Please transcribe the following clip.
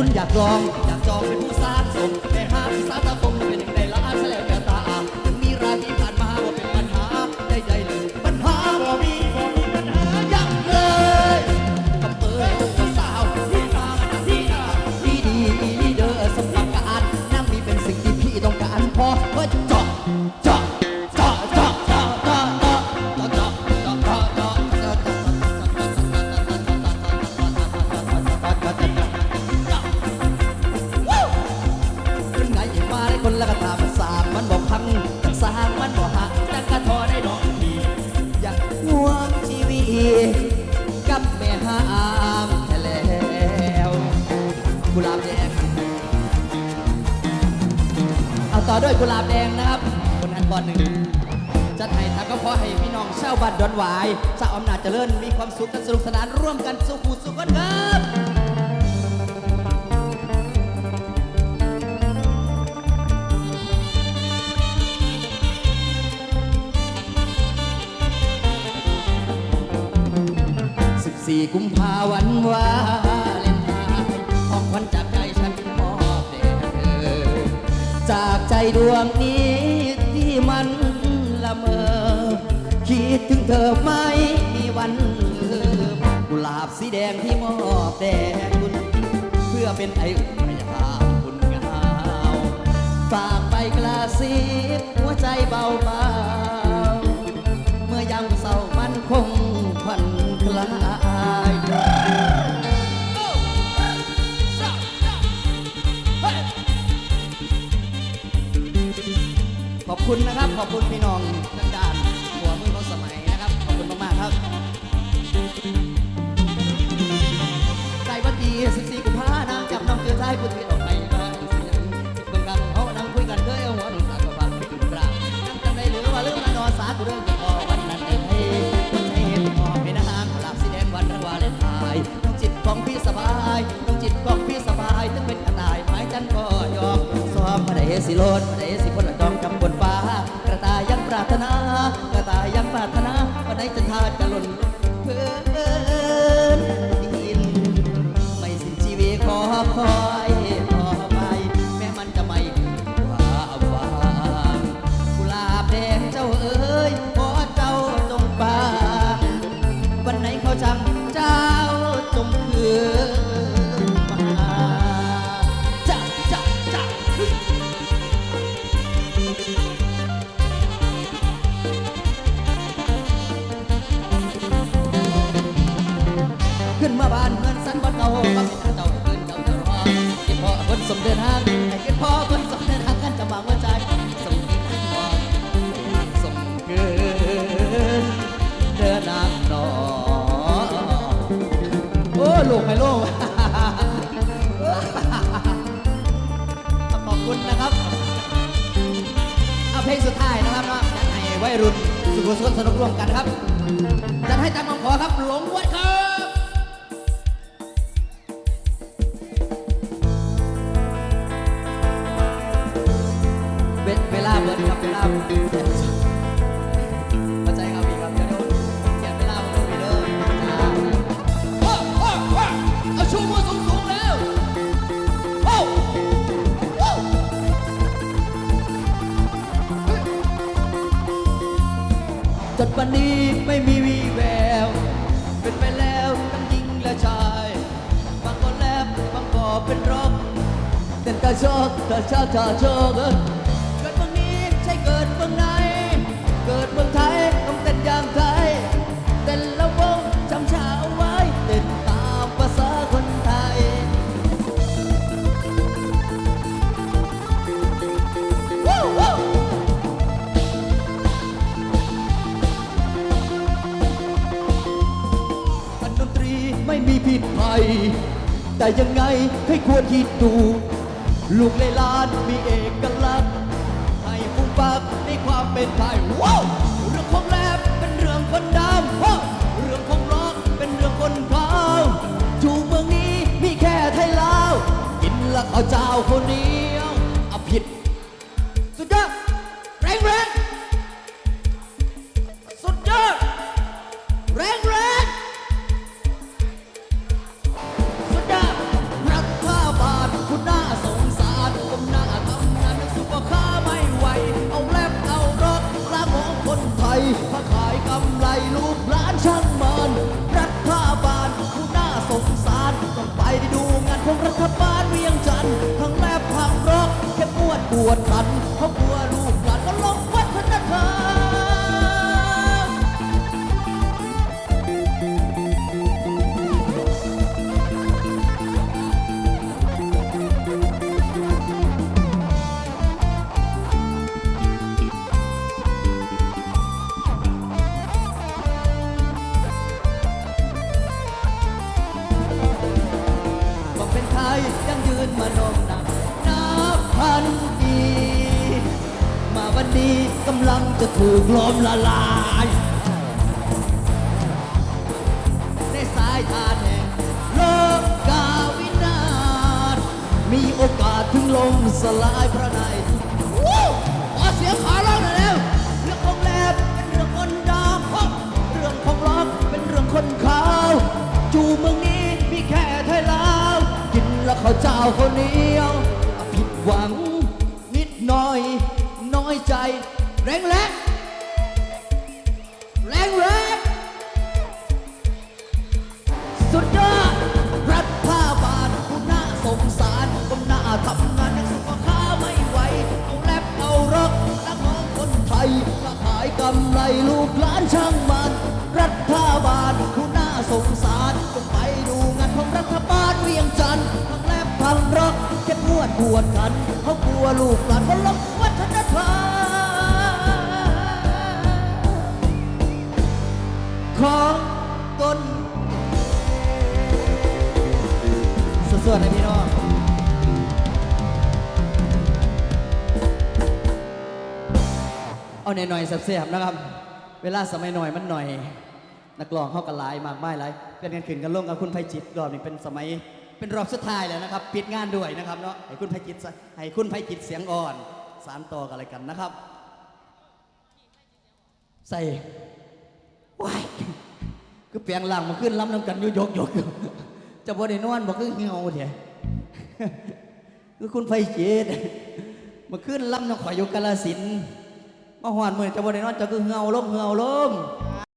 รุ่นอยากลอง อยากจองเป็นผู้สร้างสม ต่อด้วยกุหลาบแดงนะครับคนอันบอลหนึ่งจัดให้แต่ก็ขอให้พี่น้องชาวบ้านดอนหวายชาวอำนาจเจริญมีความสุขกันสนุกสนานร่วมกันสุขุสุขกันครับ14กุมภาวันวา ดวงนี้ที่มันละเมอ คิดถึงเธอไม่มีวันลืมกุหลาบสีแดงที่มอบแด่คุณ เพื่อเป็นไออุ่นพยาคุณงามฝากไปกระซิบหัวใจเบาบาง คุณนะครับ ขอบคุณพี่น้องทั้งด้านหัวมือของสมัยนะครับ ขอบคุณมากๆครับใจวันดี14กุมภานางจับน้องเจอชายผู้ที่ออกไปได้เสียงเบิ่งกันเขานั่งคุยกันเคยเอาหัวหนุ่มตากระบาดไปถึงกลางนั่งจำได้หรือว่าลืมละนอสาธุเรื่องจะพอวันนั้นเองให้วันใจเห็นมองให้นางหลับสีแดงวันนั้นวาเลนไทน์ต้องจิตของพี่สบายต้องจิตของพี่สบายถึงเป็นกระต่ายไม้จันก็ยอมซ้อมมาได้เฮสิโลดมาได้ ถนากระตายยังปรารถนาวันไหนจะทาจะหล่นเพื่อนดินไม่สิ้นชีวิตขอคอย ให้รุ่นสุขสุขสนุกร่วมกันครับจะให้ตามคำขอครับหลงวัดครับเวเวลาเบิดครับเวลา เกระชอกกระชากกระชอกเกิดเมืองนี้ใช่เกิดเมืองไหน เกิดเมืองไทยต้องเต้นอย่างไทยเต้นแล้ววงจำชาเอาไว้เต้นตามภาษาคนไทยวู้วู้อันดนตรีไม่มีผิดภัยแต่ยังไงให้ควรคิดดู ลูกในลานมีเอกลักษณ์ให้ฟุ้งฟักในความเป็นไทยว้าวเรื่องของแรปเป็นเรื่องคนดำเรื่องของร็อกเป็นเรื่องคนขา วดขันเขากลัวลูกหลานก็ลงวัฒนธรรมบอกเป็นไทยยังยืนมานม นี้กำลังจะถูกล้มละลาย ในสายทาแห่งโลกกาวินาศมีโอกาสถึงลมสลายพระในยวู้ขอเสียงขาร้องหน่อยแล้วเรื่องของแลบเป็นเรื่องคนดำฮะเรื่องของล็อกเป็นเรื่องคนขาวจูเมืองนี้มีแค่ไทยลาวกินแล้วเขาเจ้าข้าเหนียวผิดหวัง แรงแรงแรงแรงสุดยอดรัฐบาลผู้น่าสงสารคนหน้าทำงานยังสุขค้าไม่ไหวเอาแลบเอาร็อกนักร้องคนไทยมาขายกำไรลูกหลานช่างมัน รัฐบาลผู้น่าสงสารจงไปดูงานของรัฐบาลเวียงจันทร์ทั้งแลบทั้งร็อกแค่นวดปวดกันเขากลัวลูกหลานเขาลบวั ของตนสวดๆนะพี่น้องเอาหน่อยๆเสียบๆนะครับ เวลาสมัยหน่อยมันหน่อย นักร้องเข้ากันหลายมากมายหลายเป็นกันขึ้นกันลงกับคุณไพจิตรอบนี้เป็นสมัยเป็นรอบสุดท้ายแล้วนะครับ ปิดงานด้วยนะครับเนาะให้คุณไพจิตรให้คุณไพจิตรเสียงอ่อน สารต่อกันอะไรกันนะครับ ใส่ ว้ายคือเปลียงหลังมาขึ้นล้ำน้ำกันยู่ยกยกจะบ่ได้นอนบ่คือเหี่ยวเถอะคือคุณไฟเจดมาขึ้นล้ำน้ำข่อยอยู่กาลสินมาหวานมือจะบ่ได้นอนจะคือเหี่ยวลมเหี่ยวลม